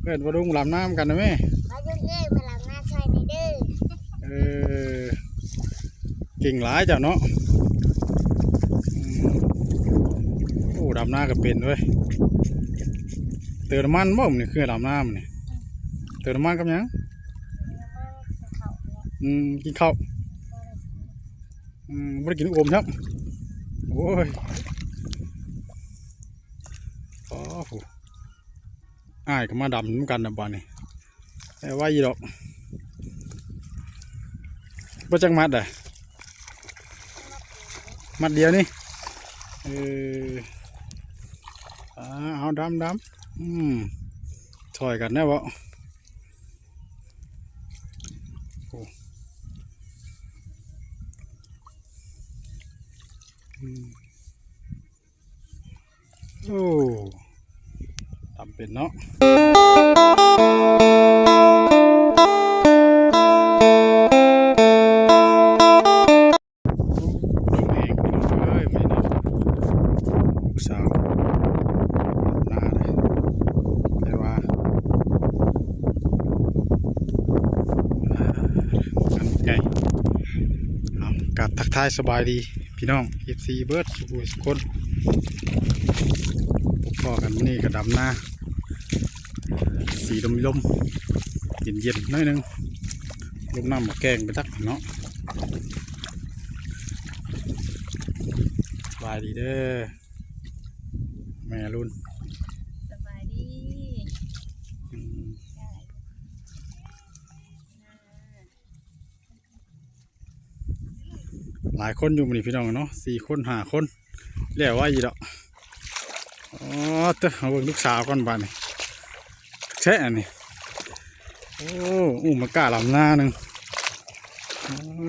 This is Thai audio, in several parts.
เพื่อนว่าดุงลำน้ำกันนะแม่ปลาดุงเอ้ยมาหลังหน้าซอยในเด้อเออเก่งหลายจ้ะเนาะอืมโอ้ดำหน้าก็เป็นเว้ยเติมน้ำมันบ่มนี่คือดำน้ำนี่เติมน้ำมันกับหยังน้ำมันเขาเนี่ยอืมกินข้าวอืมไม่ได้กินลูกอมครับโอ้ยโอ้โห อ้ายก็มาดำน้ำกันนะบ้านนี่แต่ว่าอีดอกบ่จังมัดอะมัดเดียวนี่เออเอาดำดำอืมช่วยกันแน่บ่โอ้ ทำเป็นเนาะลมแห้งพี่น้องเอ้ยไม่ได้ลูกสาวหน้าเลยแต่ว่าอ่าอันใหญ่เอากัดทักทายสบายดี พี่น้อง FC เบิร์ดสุขุสุกคน พอกันมื้อนี่กระดำหน้า สีลมลมเย็นเย็นๆหน้อยหนึงลมน้ำมาแกงไปตักเนาะสบายดีเด้อแม่รุ่นสบายดีอืมหลายคนอยู่มันนี่พี่น้องเนาะสี่คนห้าคนเรียกว่าอีดอก อ๋อเต้อเอาเบิ่งลูกสาวก่อนบ้านนี่แช่อันนี้โอ้อู้มากล้าลำหน้าหนึ่ง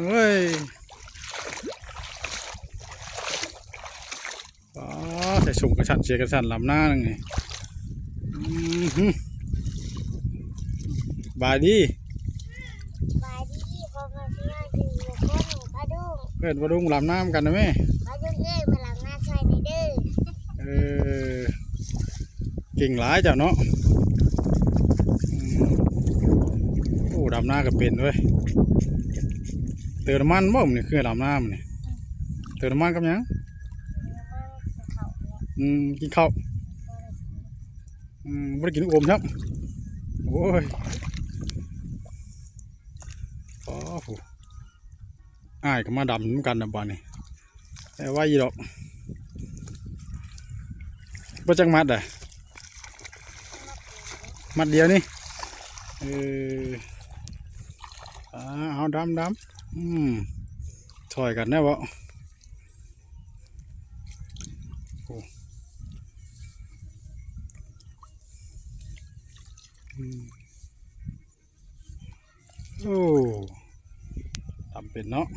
เฮ้ยอ๋อใส่สุ่มกระชันเชียร์กระชันลำหน้าหนึ่งนี่อือหือบายดีปลาดีพอมาเพื่อนคือคนปลาดุงเพื่อนว่าดุงลำน้ำกันนะแม่ ปลาดุงเอ้ยมาหลังหน้าซอยในเด้อ เออ เก่งหลายจ้ะเนาะโอ้ดำหน้าก็เป็นเว้ยเติมน้ำมันบ่มนี่คือดำน้ำนี่เติมน้ำมันกับยังน้ำมันเขาเนี่ยอืมกินข้าวอืมไม่ได้กินอมครับโอ้ยโอ้โหอ้ายก็มาดำน้ำกันนะบ้านนี่แต่ว่าอีดอกบ่จังมัดอะ มัดเดียวนี่เอออ่าเอาดำดำอืมช่วยกันแน่บ่โอ้โอ้ทำเป็นเนาะ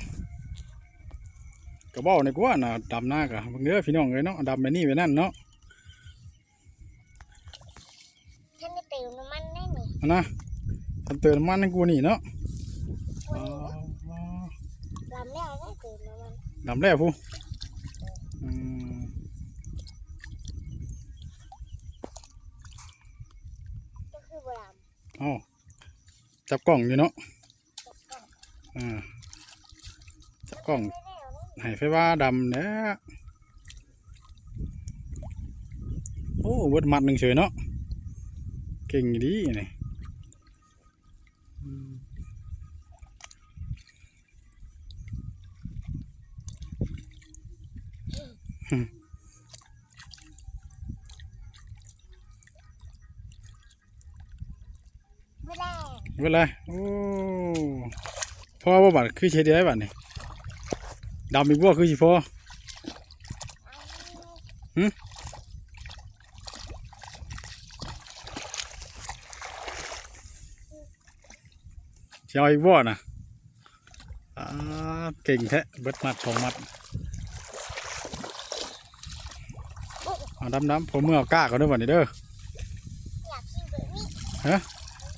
กระบอกในกว่าน่ะดำหน้ากะเบิ่งเด้อพี่น้องเลยเนาะดำไปนี่ไปนั่นเนาะ นี่เอานะทำเติมน้ำมันให้กูนี่เนาะลำแล้วได้เติมน้ำมันดำแล้วผู้อืมก็คือบลเอ้าจับกล่องอยู่เนาะอ่าจับกล่องำไม่ได้เอาได้ให้ไฟว่าดำเนี่ยโอ้เวิดมัดหนึ่งเฉยเนาะเก่งดีนี่อืม ไม่ได้ ไม่ เป็นไรโอ้พ่อว่าบัดคือเฉยได้บัดนี่ดำอีกบ่คือสิพ่อหึสิเอาอีกบ่น่ะอ่าเก่งแท้เบิดมัดสองมัดเอาดำดำผมเมื่อเอาก้าก่อนเด้อวันนี้เด้ออ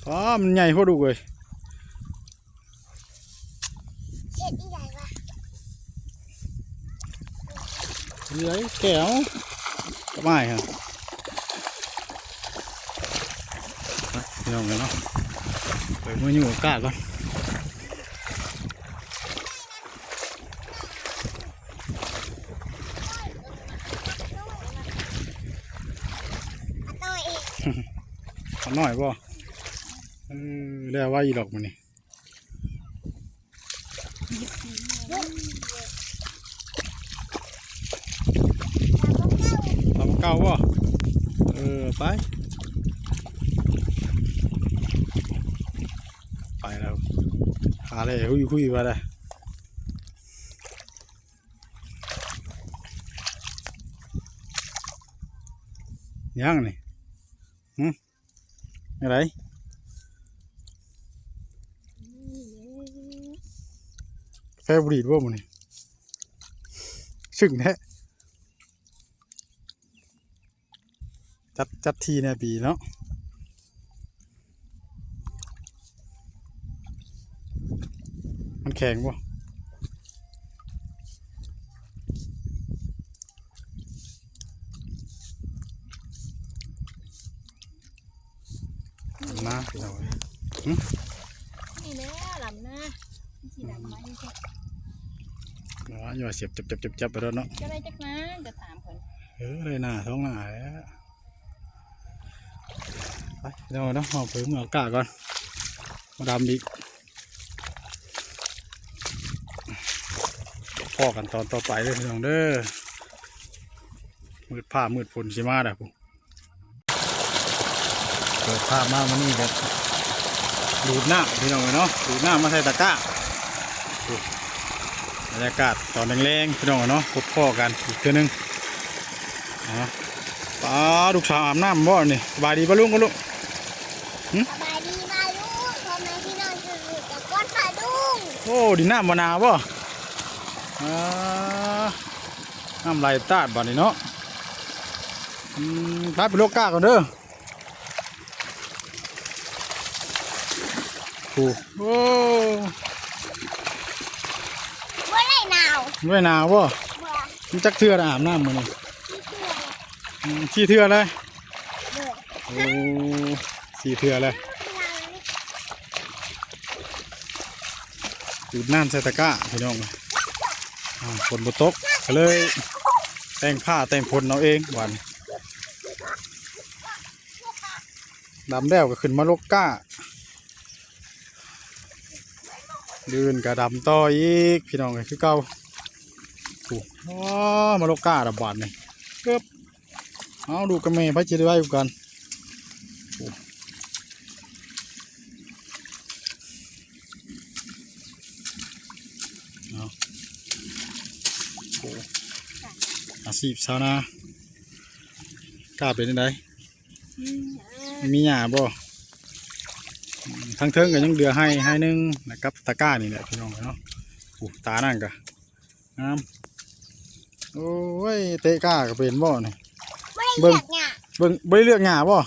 ยากกินแบบนี้อ๋อมันใหญ่พอดูเลยเช็ดอีไรวะเฮ้ยแก้วก็ไม่ฮะพี่น้องเลยเนาะไปมืออยู่กับกาก่อนเอาตัวอีกเอาหน่อยบ่ เออแล้วว่าอีดอกมันนี่ทำเก่าบ่เออ ไป ไปแล้วหาอะไรคุยคุยมาเลยยังนี่หึอะไร แฟบรีดว่ามันนี่ซึ่งแท้จัดจัดทีเนี่ยปีเนาะมันแข็งว่ะน้าพี่น้อง นี่แน่ลำหน้าสีดำไหม อ๋ออย่าเสียบจับจับจับจับไปแล้วเนาะจะได้จักนะจะถามคนเออเลยหน้าท้องหน้าแล้วไปพี่น้องเนาะเอาไปเมื่ออากาศก่อนมาดำอีกพ่อกันตอนต่อไปเลยพี่น้องเด้อมืดผ้ามืดฝนสิมาเด้อผมเปิดภาพมามันนี่ครับดูดน้ำพี่น้องเนาะดูดน้ำมาใส่ตะกร้าดูบ รรยากาศตอนแรงๆพี่น้องเนาะพบพ่อกันอีกเทื่อนึงนะป้าลูกสาวอาบน้ำบ่นี่สบายดีป่ะลุงก็ลุงสบายดีมาลูกพ่อแม่พี่น้องจะอยู่กับก้อนปลาดุงโอ้ดินน้ำมะนาวบ่อ่าน้ำไหลตาดบ่นี่เนาะอืมพาไปโลกกาก่อนเด้อโอ้ โอ้เมื่อไรหนาวไม่หนาวบ่เมื่อมันจักเทื่อน่ะอาบน้ำมื้อนี้ที่เชื่อเลยอืมขี้เทื่อเลยเดือดโอ้สี่เทื่อเลยดูดน้ำใส่ตะกร้าพี่น้องอ่าฝนบ่ตกก็เลย แต่งผ้าแต่งพลเอาเองวันดำแล้วก็ขึ้นมาลกก้า ดืนกระดำต่ออีก พี่น้องก็คือเก่าโอ้โอ้มาลก้าระบาดนี่เกือบเอาดูกระเมย์พระจิตไว้อยู่กันโอ้เอาโอ้อาชีพชาวนากล้าเป็นยังไงมีหญ้าบ่อืม ทั้งเทิงก็ยังเดือให้ให้หนึงนะครับตะกร้านี่แหละพี่น้องเนาะอู้ตานั่นก็งามโอ้ยเตะกล้าก็เป็นบ่นี่ไม่เบิ่เลืงอกเนี่ยเบิ่งบ่ได้เลือกหญ้าบ่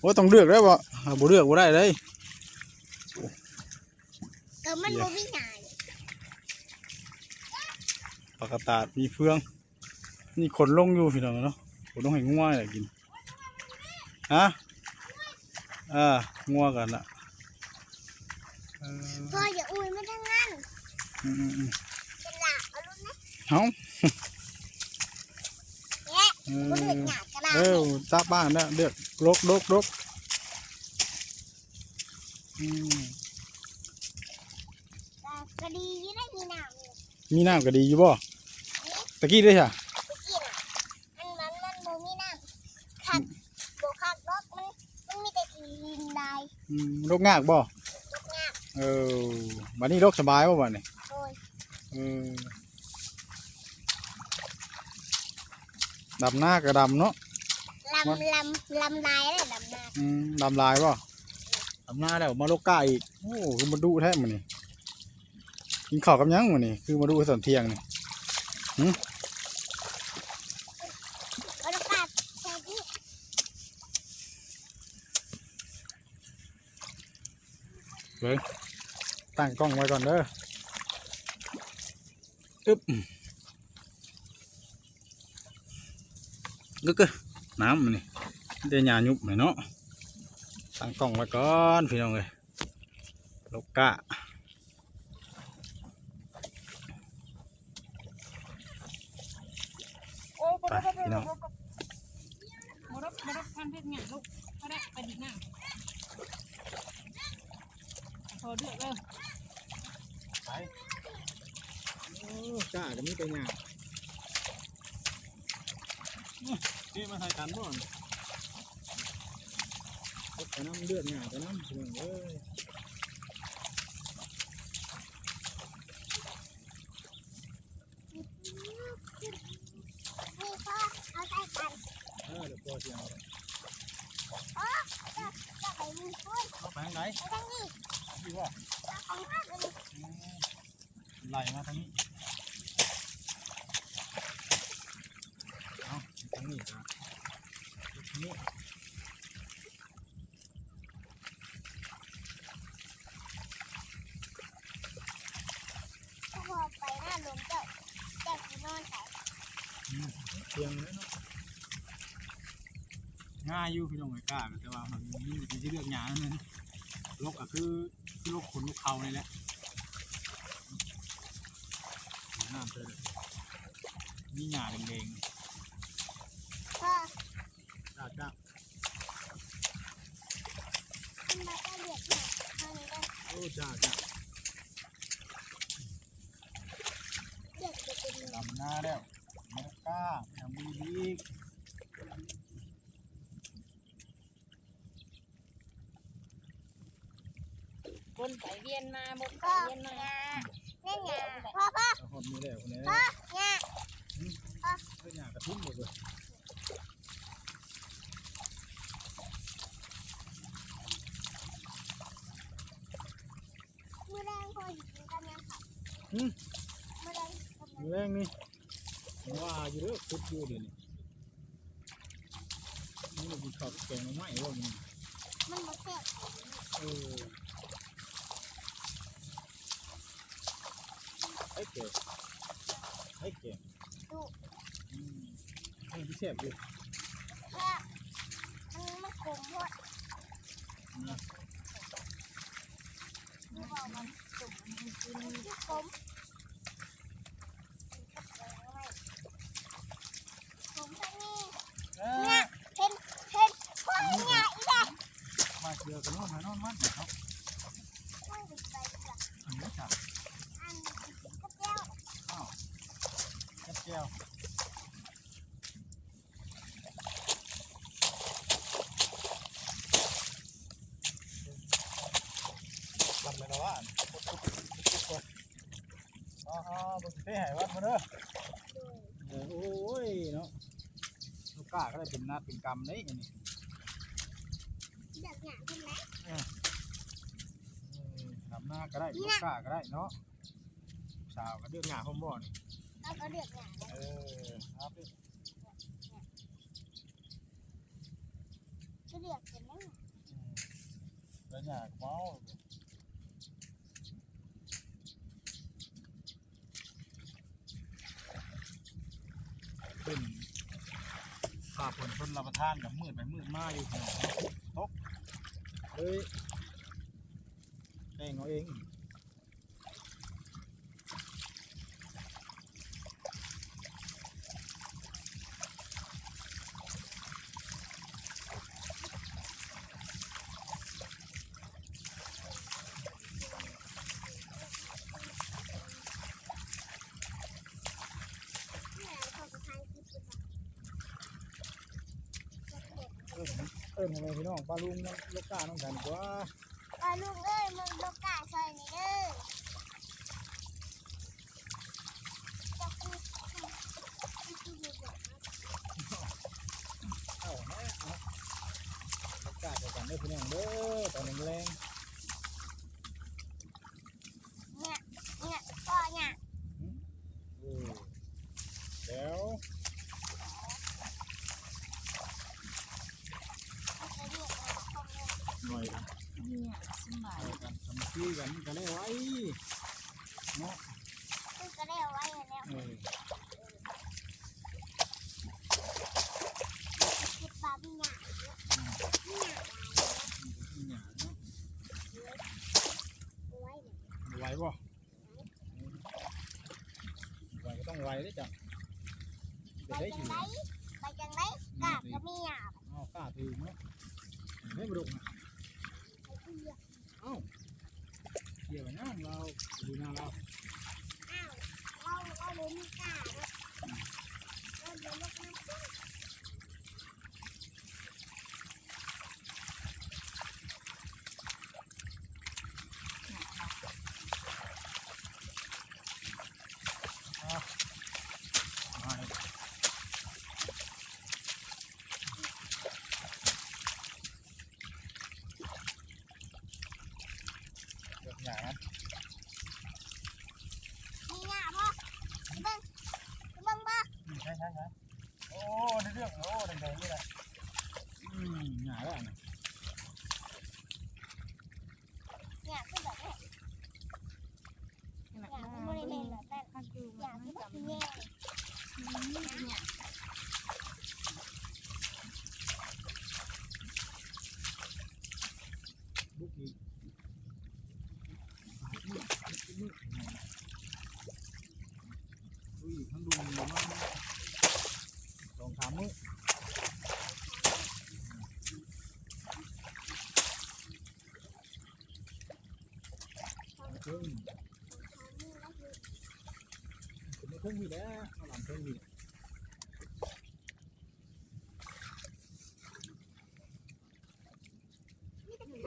โอ้ต้องเลือกได้บ่อ่าบ่เลือกบ่ได้เลยก็มันบ่มีหนาวปากกาตาดมีเฟืองนี่ขนลงอยู่พี่น้องเนาะขนลงให้งัวน่ะกินฮะอ่างัวกันละเออ พ่ออย่าอุ้ยไม่ทั้งนั้นอืมอืมอืมเป็นหลักเอาลูกนะเอาเนี่ยเอบ่เลือกอหยาบก็ได้เออจ้าบ้านเนี่ยเลือกลกลกลกอืมก็ดีอยู่ได้มีหนาวอยู่มีน้ำก็ดีอยู่บ่ตะกี้ด้วยค่ะไปกินอะอันนั้นมันบ่มีน้ำคักบ่คักรถมันมันมีแต่ดินได้อืมลกงากบ่ลูกงาบ เออบัดนี้ลกสบายบ่บัดนี้โอ้ยเออดำหน้าก็ดำเนาะลำลำลำลายเลยลำนาอืมดำลายบ่ดำหน้าแล้วมาลกก้าอีกโอ้คือมาดูแท้มันนี่กินข้าวกับหยังมันนี่คือมาดูตอนเที่ยงนี่เอาลูกกาดใส่ที่ ตั้งกล้องไว้ก่อนเด้ออึ๊บกึกกึน้ำมันนี่เดี๋ยวหยาหยุบหน่อยเนาะตั้งกล้องไว้ก่อนพี่น้องเลยลูกกะโอ้ยไปพี่น้องมรดมรดพันเพชรหงายลูกก็ได้ไปดีหน้าพอเดือดเลย ไปโอ้กะก็มีแต่หยานี่มาใส่กันบ่อนเอาน้ำเลือดหยาไปน้ำพี่น้องเอ้ย นี่พ่อเอาใส่กัน เออเดี๋ยวพอเสียง พ่อจะจะไปมีปุ้ย เอาไปทางไหน ไปทางนี้ พี่ว่า เอาของข้าไปนี่ ไหลมาทางนี้เอาทางนี้จ้ะทางนี้ ถ้าพอไปหน้าลมเจ้าเจ้าสินอนใส่เพียงเลยเนาะง่ายอยู่พี่น้องไอ้กล้าแต่ว่ามันมีแต่ที่เลือกหยานั่นเองลกอะคือคือลกขนลูกเขานี่แหละน้ำเจอเลยมีหยาแดงพ่อ ๆจ้าจ้า ขึ้นมาจะเรียกหน่อยทางนี้ได้ โอ้จ้าจ้า เรียกจะเป็น ลำหน้าแล้วไม่กล้าทำดีดี บ นไปเวียนมาบนไปพ่อเวียนมาเนี่ยเนี่ยเนี่ยพ่อพ่อเอาหอมมือแล้วคนนี้พ่อเนี่ยเพื่อนหยากระทุ่มหมดเลยมือแรงพ่ออยู่กันยังค่ะมือแรงกำลังมือแรงนี่ผมว่าอยู่เด้อคุดอยู่เดี๋ยวนี้นี่เรากินข้าวแกงมาไหมว่ามันมันบ่เสร็จเออไอ้เก๋ไอ้เก๋ ดุ อืม มันพิเศษอยู่แค่มันมันขมหมดนะดูบอกมันขมมันกินที่ขมขมท่านี่เอ้ยเห็นเห็นพ่อเนี่ยอีแดงมาเจอกันโน่นมานอนมันเนาะ นั่งอยู่ไปจ้ะ อันนี้จ้ะ อันกระเจ้า อ้าวแก้วแก้วทำไปแล้วว่าปุ๊บปุ๊บปุ๊บปุ๊บปุ๊บอ๋ออ๋อบนเต้หายวัดมาเด้อ เออโอ้ยเนาะลู กกาก็ได้เป็นนัดเป็นกรรมเลยอันนี้อยากหยาขึ้นไหมทำหน้าก็ได้ลูกกาก็ได้เนาะสาวก็เดือกหงาพ่อมบ่นี่เราก็เดือดหยาเออครับดิก็เดือดเป็นนั่งอืมแล้วหงาก็เมาเป็นข้าผลชนรับประทานกับ มาดไปมืดมาอยู่ตกเลยแกงเอาเอง เนี่ยเขาจะทายคือสุด เออ เออทำไมพี่น้องปลาลุงน้ำลูกกาน้องกันกว่า ปลาลูก ไม่เพิ่งมีแล้วเอาหลังเพิ่องมี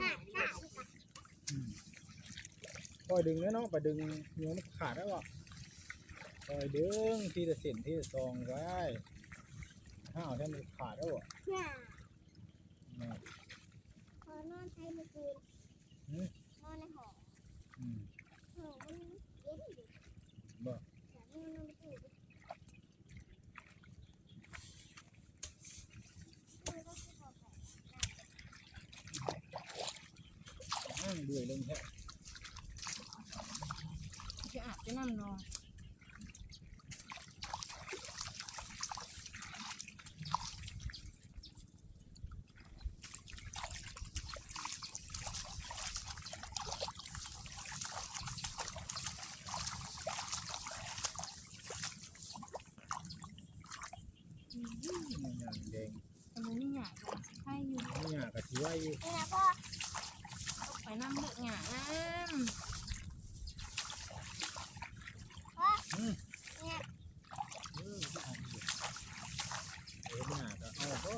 หาหาปล่อยดึงแล้วเนาะไปดึงเนื้อมันขาดแล้วอะปล่อยดึงที่จะเส้นที่จะซองไว้ห้าวถ้ามันขาดแล้วอะหยาอืมพอนอนใช้เมื่อคืน หืม นอนในห้อง อืม ห้องมันเย็นอยู่ บ่ แต่ไม่นอนไม่ตื่นเลยก็คือพอแผล อ้างเบื่อลงแค่จะอาบจะน้ำนอนมันอย่างแดงแต่มันไม่หยาบเลยใช่อยู่ไม่อยากกะทิไว้อยู่นี่นะพ่อ ไปน้ำเลือกหยาน้อืม เนี่ย เออที่ทำอยู่เออไม่อยากก็เอาก็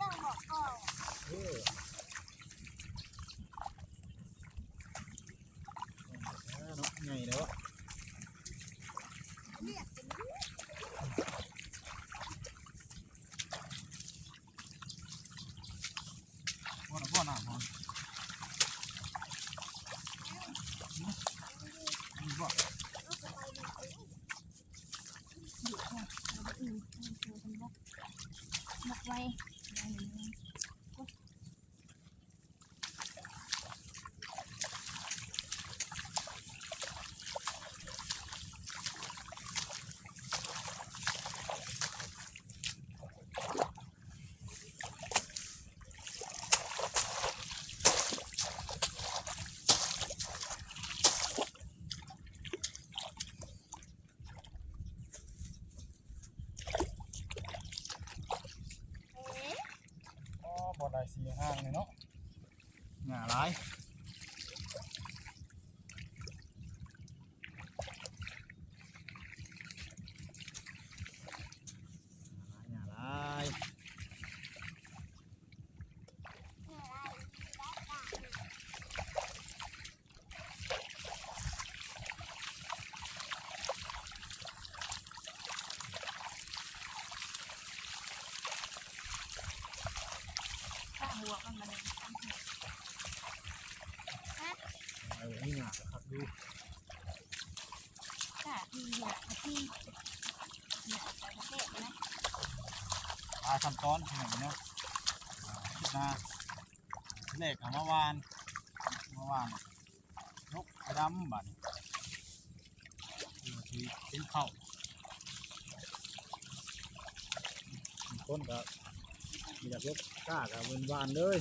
ต้องบอกพ่อ เออเอาเนาะไงแล้วอะ เลือกเป็นเลือก พ่อหน้าพ่อหน้าพ่อนี่บ่ เอาไปไปดูสิำอยู่ค่ะเราไปอื่นมันคือเป็นบล็อกบล็อกไว้ได้เลย เอ๊ะ อ๋อบ่ ได้สีห้างเลยเนาะหงาหลายหงาหลาย เนี่ยอะไรได้กะ ข้าหัวกันมาเลย เอานี่หงาครับ ดูข้าที่หยาที่หยาไปประเทศนะปลาคำต้อนขนมเนาะคิดนาเลขเอาเมื่อวานเมื่อวานนกกระดำบัดที่เป็นเข้ามีคนก็มีแต่พวกกล้ากับเวนวานเลย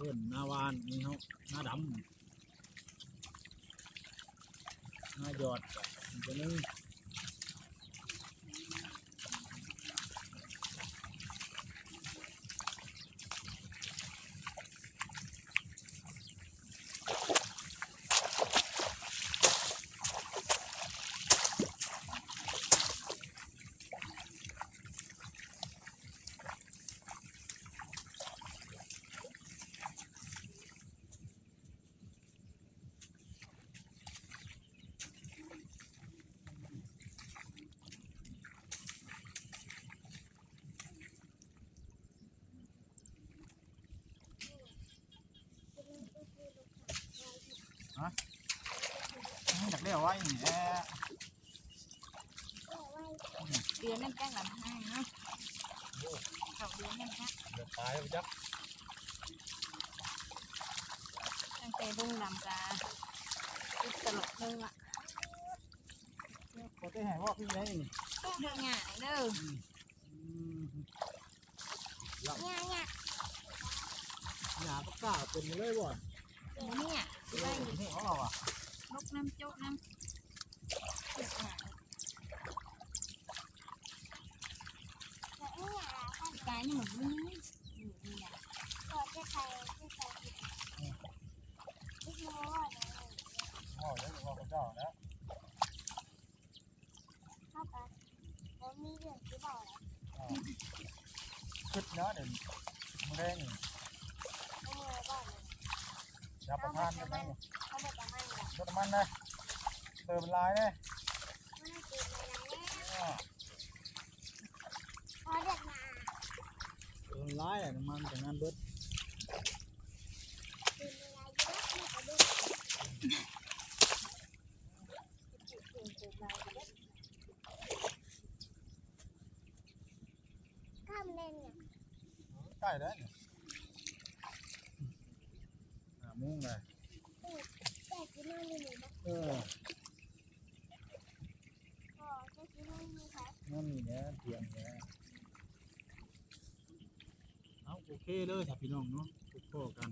เพื่อนนาวานนี่เขาหน้าดำหน้าหยอดตัวนึง จะนึ่งอยากเรียกว่าอย่างนี้แหละเดือนนั่นแจ้งหลังให้เนาะสองเดือนนั่นแจ้งเดือดตายไปจักตั้งแต่ดุ้งลำกาอีกตลกนึงอะก็ได้ให้ว่าพี่ได้นี่เดือดง่ายเด้อเนี่ยเนี่ยหยาก็กล้าเป็นเลยบ่หมู เนี่ยได้นี่ของเราอะลกน้ำโจ๊กน้ำเดี๋ยท่านกายนี่เหมือนนี่อยู่นี่นะก็จะใส่จะใส่ที่โม่เนี่ยพ่อแล้วพ่อเจ้าแล้วเข้าไปแล้วมีเรื่องที่บอกแล้วขึ้นเนาะเดี๋ยวมือแรงนี่อามือก่อนเลย ยับประทานกันได้เขาบอกจะมันแบบรถมันนะเติมลายเลยมันกินอะไรแล้วอ่าพอเด็กมาเติมลายอะน้ำมันจากงานเบิด กินอะไรเยอะไม่กระดูกข้ามเล่นเนี่ย ใกล้แล้วเนี่ยอ่ามุ่งเลย แต่กินนั่นนี่นะ เออ พอจะกินนั่นนี่ค่ะ นั่นนี่เนี่ยเพียงเนี่ยเอาโอ เคเลยถ้าพี่น้องเนาะพบพ่อกัน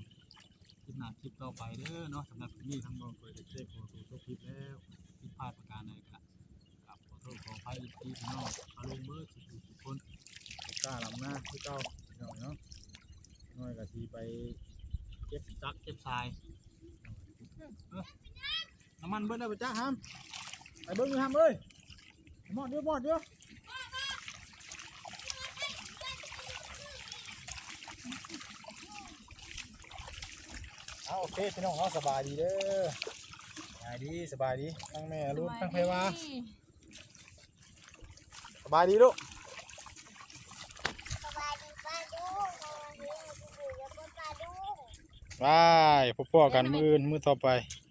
คลิปหน้าคลิปต่อไปเด้อเนาะสำหรับนี้ทั้งน้องเคยได้เจอขอตัวจบคลิปแล้วผิดพลาดประการใดครับกับขอโทษขออภัยอีกทีพี่น้องอารมณ์เบอร์สิบทุกคนกล้าลำหน้าที่เก้าพี่น้องเนาะน้อยกะทีไปเก็บจักเก็บทรายน้ำมันเบิดแล้ไปจ้าฮัมไปเบิ้งอยู่ฮัมเอ้ยหมอดเดียวหมอดเดียว อาโอเคพี่น้องเอาสบายดีเด้อสบายดีสบายดีทั้งแม่ลูกทั้งเพวาสบายดีลูกสบายดีป้าดูนอนเรียนอยู่แล้วก็ป้าดูบายพบกันมืออื่นมือต่อไปส